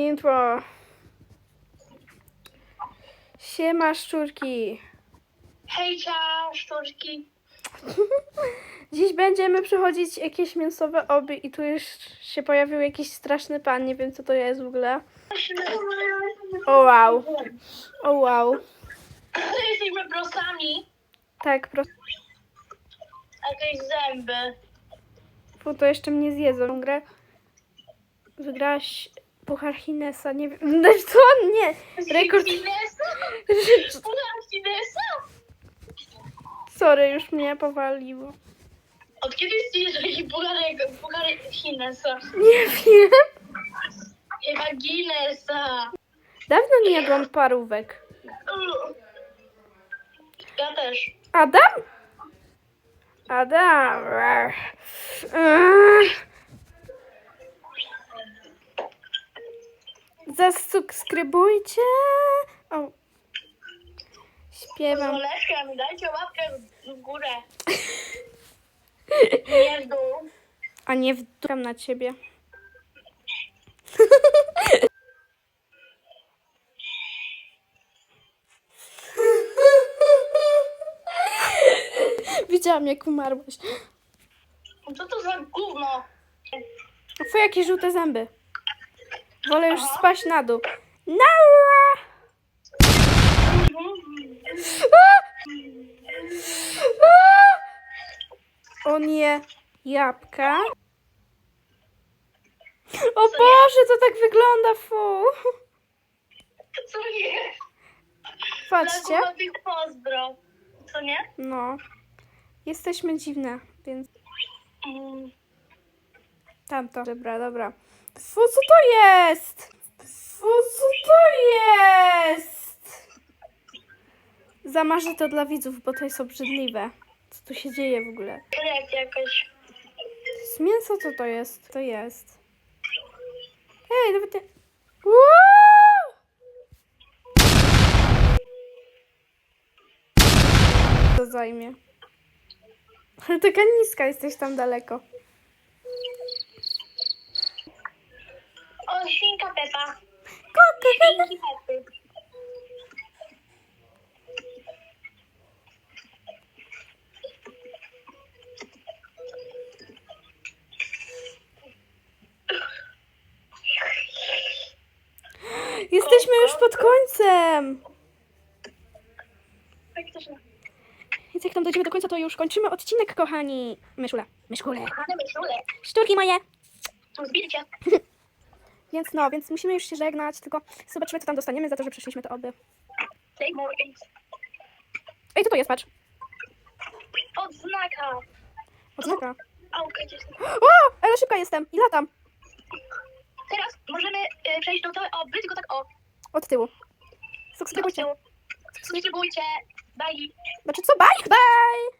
Intro. Siema szczurki. Hejcia, sztuczki. Dziś będziemy przechodzić jakieś mięsowe oby i tu już się pojawił jakiś straszny pan, nie wiem co to jest w ogóle. O wow, o wow. Jesteśmy prosami. Tak, prosto. Jakieś zęby. Bo to jeszcze mnie zjedzą grę. Wygrałaś puchar Hinesa, nie wiem. No co? Nie. Rekord. Puchar Guinnessa? Sorry, już mnie powaliło. Od kiedy istniejesz taki puchar, Guinnessa? Nie wiem. Chyba Guinnessa. Dawno nie jadłam parówek. Ja też. Adam? Adam. Ech. Zasubskrybujcie. O. Śpiewam. Pozwoleczkę, dajcie łapkę w górę. Nie w dół. A nie wdram na ciebie. Widziałam, jak umarłaś. Co to za gówno? Fu, jakie żółte zęby. Wolę już spaść na dół. Nara! O nie, jabłka. O Boże, to tak wygląda, fu. Co nie? Patrzcie. Dla pozdro. Co nie? No. Jesteśmy dziwne, więc Mm. tamto. Dobra, dobra. Fu, co to jest? Fu, co to jest? Zamarzę to dla widzów, bo to jest obrzydliwe. Co tu się dzieje w ogóle? Jakaś. To jest mięso, co to jest? To jest. Hej, nawet te... Wow! To zajmie. Ale taka niska jesteś tam daleko. O, świnka Pepa. Koko, Świnki Pepy. Jesteśmy już pod końcem. Faktycznie. Więc jak tam dojdziemy do końca, to już kończymy odcinek, kochani. Myszule, myszkule. Kochane myślule. Szczurki moje. Tu zbicie. Więc no, więc musimy już się żegnać, tylko zobaczymy, co tam dostaniemy za to, że przeszliśmy to oby. Take more eggs. Ej, to jest, patrz. Odznaka. Odznaka. Auka gdzieś. O, ale szybka jestem i latam. Teraz możemy e, przejść do całej oby, tylko tak o. Od tyłu. Subskrybujcie. Subskrybujcie. Bye. Znaczy co? Bye! Bye!